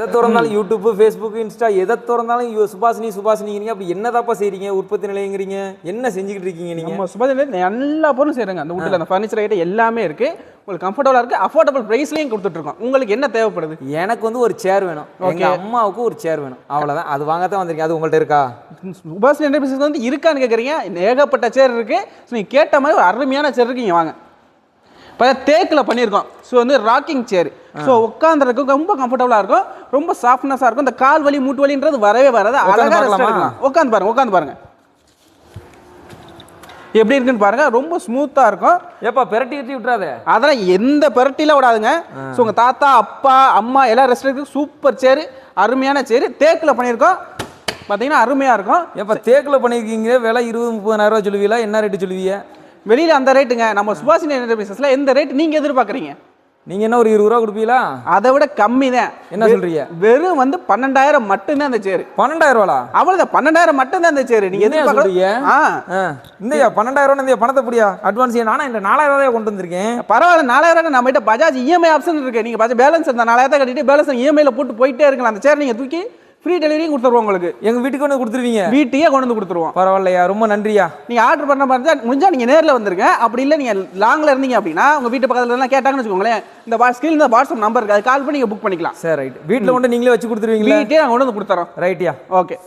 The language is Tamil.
எதை திறந்தாலும் யூடியூப் ஃபேஸ்புக் இன்ஸ்டா எதை திறந்தாலும் சுபாஷினி சுபாஷினிங்கிறீங்க. அப்படி என்னதாப்பா செய்றீங்க? உற்பத்தி நிலையங்கிறீங்க. என்ன செஞ்சுக்கிட்டு இருக்கீங்க நீங்க நம்ம சுபாஷ் எல்லா பொருளும் செய்கிறாங்க அந்த வீட்டில் அந்த ஃபர்னிச்சர் ஐட்டம் எல்லாமே இருக்கு. உங்களுக்கு கம்ஃபர்டபுளாக இருக்கு. அஃபோர்டபுள் ப்ரைஸ்லையும் கொடுத்துட்ருக்கோம். உங்களுக்கு என்ன தேவைப்படுது? எனக்கு வந்து ஒரு சேர் வேணும். எங்க அம்மாவுக்கு ஒரு சேர் வேணும். அவ்வளவுதான். அது வாங்கத்தான் வந்திருக்கேன். அது உங்கள்ட்ட இருக்கா? சுபாஷ் என்டர்பிரைசஸ் வந்து இருக்கான்னு கேட்குறீங்க ஏகப்பட்ட சேர் இருக்கு. ஸோ நீங்கள் கேட்ட மாதிரி ஒரு அருமையான சேர் இருக்கு. இங்க வாங்க. இப்போ தேக்கில் பண்ணியிருக்கோம். ஸோ வந்து ராக்கிங் சேர் ஸோ உட்காந்துருக்கு ரொம்ப கம்ஃபர்டபுளாக இருக்கும். ரொம்ப சாஃப்ட்னஸாக இருக்கும். இந்த கால் வலி மூட்டு வலின்றது வரவே வராது. அழகாக உட்காந்து பாருங்க உட்காந்து பாருங்க. எப்படி இருக்குன்னு பாருங்க. ரொம்ப ஸ்மூத்தாக இருக்கும். ஏப்பா பெரட்டி கட்டி விட்டுறாத. அதெல்லாம் எந்த பெரட்டில விடாதுங்க. ஸோ உங்கள் தாத்தா அப்பா அம்மா எல்லாம் ரெஸ்ட் எடுத்து சூப்பர் சேரு அருமையான சேரு தேக்கில் பண்ணியிருக்கோம். பார்த்தீங்கன்னா அருமையாக இருக்கும். ஏப்பா தேக்குல பண்ணிருக்கீங்க. விலை இருபது முப்பதாயிரம் ரூபாய் சொல்லுவீங்களா? என்ன ரேட்டு சொல்லுவீங்க? வெளியில் அந்த ரேட்டுங்க நம்ம சுபாஷினி என்டர்பிரைசஸில் எந்த ரேட் நீங்கள் எதிர்பார்க்குறீங்க? நீங்க என்ன ஒரு இருபது ரூபா கொடுப்பீங்களா? அதை விட கம்மி தான். என்ன சொல்றீங்க? வெறும் வந்து பன்னெண்டாயிரம் மட்டும்தான் அந்த சேரு. பன்னெண்டாயிரம் ரூபாளா அவ்வளோதான் பன்னெண்டாயிரம் மட்டும்தான் அந்த சேரு. நீங்கள் என்னய்யா சொல்றீங்க? இந்தயா பன்னெண்டாயிரம் ரூபாய் இந்த பணத்தை புடியா? அட்வான்ஸ் நானா இந்த நாலாயிரம் ரூபாய் கொண்டு வந்திருக்கேன்? பரவாயில்ல நாலாயிரம் நம்ம கிட்ட பஜாஜ் இஎம்ஐ ஆப்ஷன் இருக்கு. நீங்க பஜாஜ் பேலன்ஸ் இந்த நாலாயிரத்தை கட்டிட்டு பேலன்ஸ் இஎம்ஐல போட்டு போயிட்டே இருக்கலாம். அந்த சேர் நீங்க தூக்கி ஃப்ரீ டெலிவரியும் கொடுத்துருவோம் உங்களுக்கு. எங்க வீட்டுக்கு வந்து கொடுத்துருவீங்க. வீட்டையே கொண்டு வந்து கொடுத்துருவோம். பரவாயில்லையா ரொம்ப நன்றியா. நீங்க ஆர்டர் பண்ண மாதிரி முடிஞ்சா நீங்க நேர்ல வந்துருங்க. அப்படி இல்லை நீங்க லாங்ல இருந்தீங்க அப்படின்னா உங்க வீட்டு பக்கத்துல எல்லாம் கேட்டாங்கன்னு வச்சுக்கோங்களேன் இந்த வா ஸ்கிரீன் இந்த வாட்ஸ்அப் நம்பர் இருக்கு. அது கால் பண்ணி நீங்க புக் பண்ணிக்கலாம். சரி ரைட் வீட்டுல கொண்டு நீங்களே வச்சு கொடுத்துருவீங்களா? வீட்டையே நாங்க கொண்டு வந்து கொடுத்துறோம். ரைட்டியா ஓகே